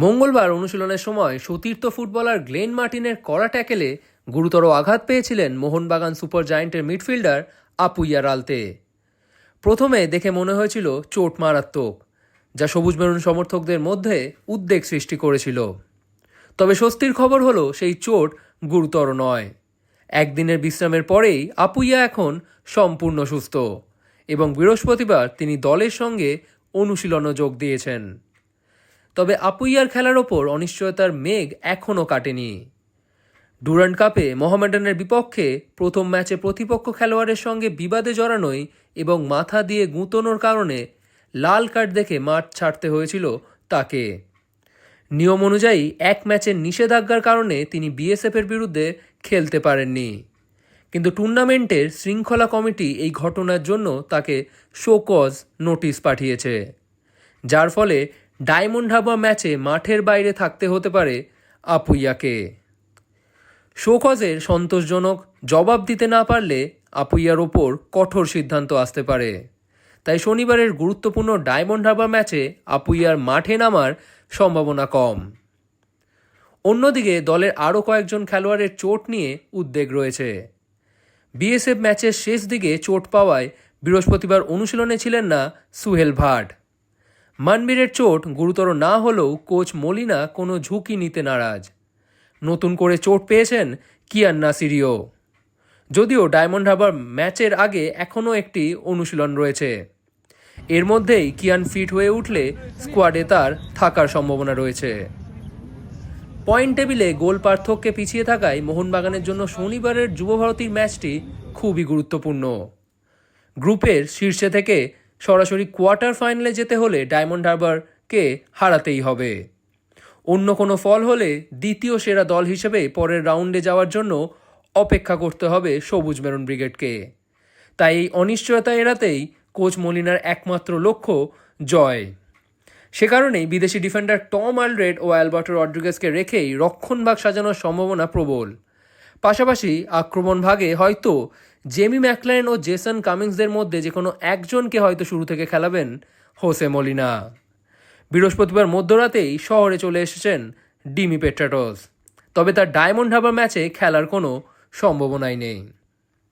মঙ্গলবার অনুশীলনের সময় সতীর্থ ফুটবলার গ্লেন মার্টিনের কড়া ট্যাকেলে গুরুতর আঘাত পেয়েছিলেন মোহনবাগান সুপার জায়েন্টের মিডফিল্ডার আপুইয়া রালতে প্রথমে দেখে মনে হয়েছিল চোট মারাত্মক, যা সবুজ মেরুন সমর্থকদের মধ্যে উদ্বেগ সৃষ্টি করেছিল। তবে স্বস্তির খবর হলো, সেই চোট গুরুতর নয়। একদিনের বিশ্রামের পরেই আপুইয়া এখন সম্পূর্ণ সুস্থ এবং বৃহস্পতিবার তিনি দলের সঙ্গে অনুশীলনও যোগ দিয়েছেন। তবে আপুইয়ার খেলার ওপর অনিশ্চয়তার মেঘ এখনও কাটেনি। ডুরান্ড কাপে মোহামেডানের বিপক্ষে প্রথম ম্যাচে প্রতিপক্ষ খেলোয়াড়ের সঙ্গে বিবাদে জড়ানোই এবং মাথা দিয়ে গুঁতনোর কারণে লাল কার্ড দেখে মাঠ ছাড়তে হয়েছিল তাকে। নিয়ম অনুযায়ী এক ম্যাচের নিষেধাজ্ঞার কারণে তিনি বিএসএফের বিরুদ্ধে খেলতে পারেননি। কিন্তু টুর্নামেন্টের শৃঙ্খলা কমিটি এই ঘটনার জন্য তাকে শোকজ নোটিশ পাঠিয়েছে। যার ফলে ডায়মন্ড হারবার ম্যাচে মাঠের বাইরে থাকতে হতে পারে আপুইয়াকে। শোকজের সন্তোষজনক জবাব দিতে না পারলে আপুইয়ার ওপর কঠোর সিদ্ধান্ত আসতে পারে। তাই শনিবারের গুরুত্বপূর্ণ ডায়মন্ড হারবার ম্যাচে আপুইয়ার মাঠে নামার সম্ভাবনা কম। অন্যদিকে দলের আরও কয়েকজন খেলোয়াড়ের চোট নিয়ে উদ্বেগ রয়েছে। বিএসএফ ম্যাচের শেষ দিকে চোট পাওয়ায় বৃহস্পতিবার অনুশীলনে ছিলেন না সুহেল ভাট। মানবীরের চোট গুরুতর না হলেও কোচ মলিনা কোনো ঝুঁকি নিতে নারাজ। নতুন করে চোট পেয়েছেন কিয়ান নাসিরিও। যদিও ডায়মন্ড হাবার ম্যাচের আগে এখনও একটি অনুশীলন রয়েছে। এর মধ্যেই কিয়ান ফিট হয়ে উঠলে স্কোয়াডে তার থাকার সম্ভাবনা রয়েছে। পয়েন্ট টেবিলে গোল পার্থক্যে পিছিয়ে থাকায় মোহনবাগানের জন্য শনিবারের যুবভারতীর ম্যাচটি খুবই গুরুত্বপূর্ণ। গ্রুপের শীর্ষে থেকে সরাসরি কোয়ার্টার ফাইনালে যেতে হলে ডায়মন্ড হারবারকে হারাতেই হবে। অন্য কোনো ফল হলে দ্বিতীয় সেরা দল হিসেবে পরের রাউন্ডে যাওয়ার জন্য অপেক্ষা করতে হবে সবুজ মেরুন ব্রিগেডকে। তাই এই অনিশ্চয়তা এড়াতেই কোচ মলিনার একমাত্র লক্ষ্য জয়। সে কারণেই বিদেশি ডিফেন্ডার টম আলরেড ও অ্যালবার্টো রড্রিগেসকে রেখেই রক্ষণভাগ সাজানোর সম্ভাবনা প্রবল। পাশাপাশি আক্রমণ ভাগে হয়তো জেমি ম্যাকলেন ও জেসন কামিংসদের মধ্যে যে কোনো একজনকে হয়তো শুরু থেকে খেলাবেন হোসে মলিনা। বৃহস্পতিবার মধ্যরাতেই শহরে চলে এসেছেন ডিমি পেট্রাটস। তবে তার ডায়মন্ড হাবার ম্যাচে খেলার কোনো সম্ভাবনাই নেই।